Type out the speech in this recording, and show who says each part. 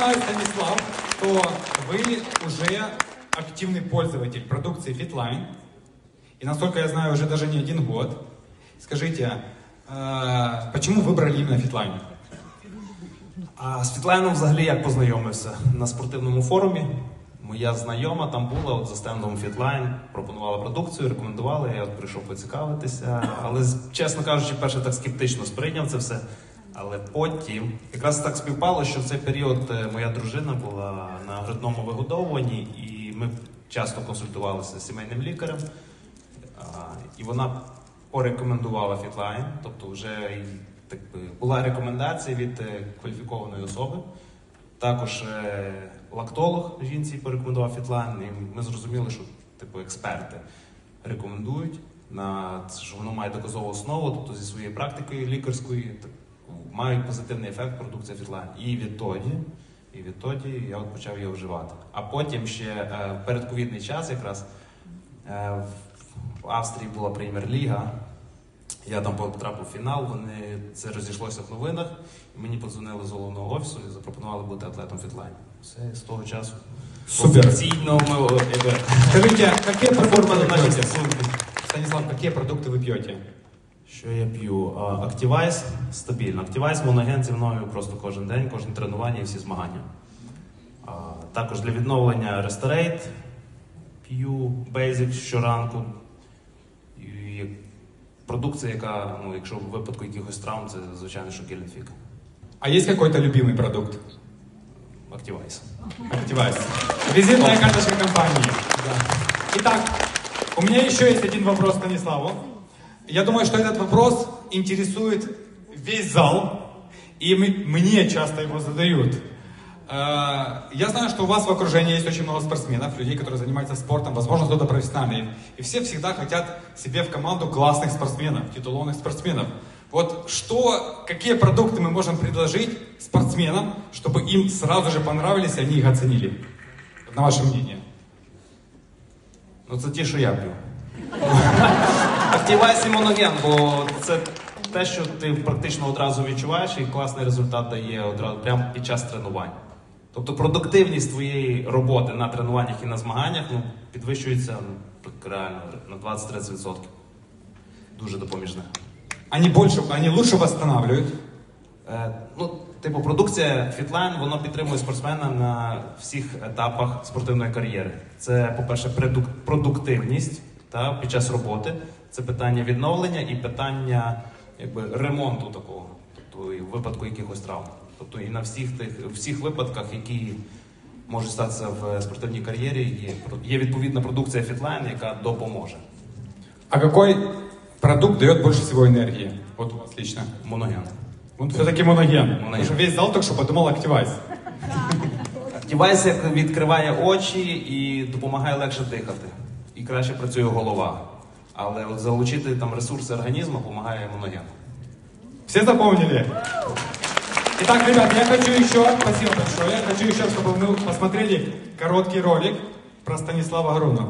Speaker 1: знаю, Станислав, что вы уже активный пользователь продукции Fitline. И насколько я знаю, уже даже не один год. Скажите, э, почему выбрали именно Fitline?
Speaker 2: А з Фітлайном взагалі як познайомився на спортивному форумі. Моя знайома там була от за стендом Фітлайн, пропонувала продукцію, рекомендувала. Я от прийшов поцікавитися. Але чесно кажучи, перше так скептично сприйняв це все. Але потім якраз так співпало, що в цей період е, моя дружина була на грудному вигодовуванні, і ми часто консультувалися з сімейним лікарем. І вона порекомендувала Фітлайн, тобто вже так би, була рекомендація від е, кваліфікованої особи. Також е, лактолог жінці порекомендував Фітлайн, і ми зрозуміли, що типу експерти рекомендують на що воно має доказову основу, тобто зі своєї практики лікарської мають позитивний ефект продукція Фітлайн. І відтоді, і відтоді я от почав її вживати. А потім ще е, в передковідний час якраз е, в Австрії була прем'єр-ліга. Я там потрапив в фінал, вони це розійшлося в новинах. І мені подзвонили з головного офісу і запропонували бути атлетом Фітлайн. Все з того часу.
Speaker 1: Супер.
Speaker 2: Офіційно ми о, якби,
Speaker 1: Скажите, какие продукты
Speaker 2: оформили
Speaker 1: вы
Speaker 2: наші
Speaker 1: пьете?
Speaker 2: стосунки. Що я п'ю? А, Активайс стабільно. Активайс моноген зі мною просто кожен день, кожне тренування і всі змагання. А, Також для відновлення Restorate п'ю Basic щоранку. І продукція, яка, ну, якщо в випадку якихось травм, це звичайно, що Гельнфік.
Speaker 1: А есть какой-то любимый продукт?
Speaker 2: Активайс.
Speaker 1: Активайс. Визитная карточка компании. Итак, у меня еще есть один вопрос Станиславу. Я думаю, что этот вопрос интересует весь зал, и мы- мне часто его задают. Э, Я знаю, что у вас в окружении есть очень много спортсменов, людей, которые занимаются спортом, возможно, кто-то профессиональный. И все всегда хотят себе в команду классных спортсменов, титулованных спортсменов. Вот что, какие продукты мы можем предложить спортсменам, чтобы им сразу же понравились, и они их оценили? На ваше мнение.
Speaker 2: Ну це ті, я п'ю. Активайс і моноген, бо це те, що ти практично одразу відчуваєш, і класний результат дає одразу прямо під час тренувань. Тобто продуктивність твоєї роботи на тренуваннях і на змаганнях ну, підвищується ну, реально на 20-30%. Дуже допоміжне.
Speaker 1: Они больше, они лучше восстанавливают.
Speaker 2: Е, ну, типу, продукція Fitline, воно підтримує спортсмена на всіх етапах спортивної кар'єри. Це, по-перше, продуктивність та, під час роботи. Це питання відновлення і питання якби, ремонту такого, тобто і в випадку якихось травм. Тобто і на всіх тих всіх випадках, які можуть статися в спортивній кар'єрі, є, є відповідна продукція Fitline, яка допоможе.
Speaker 1: А какой продукт дает больше всего энергии? Вот у вас лично.
Speaker 2: Моноген.
Speaker 1: Вот все-таки моноген.
Speaker 2: Моноген.
Speaker 1: Что весь зал только что подумал Активайс.
Speaker 2: Девайс як відкриває очі і допомагає легше дихати. І краще працює голова. Але от залучити там ресурси організму допомагає моноген.
Speaker 1: Все запомнили? Итак, ребят, я хочу еще, спасибо большое, я хочу еще, чтобы мы посмотрели короткий ролик про Станислава Груну.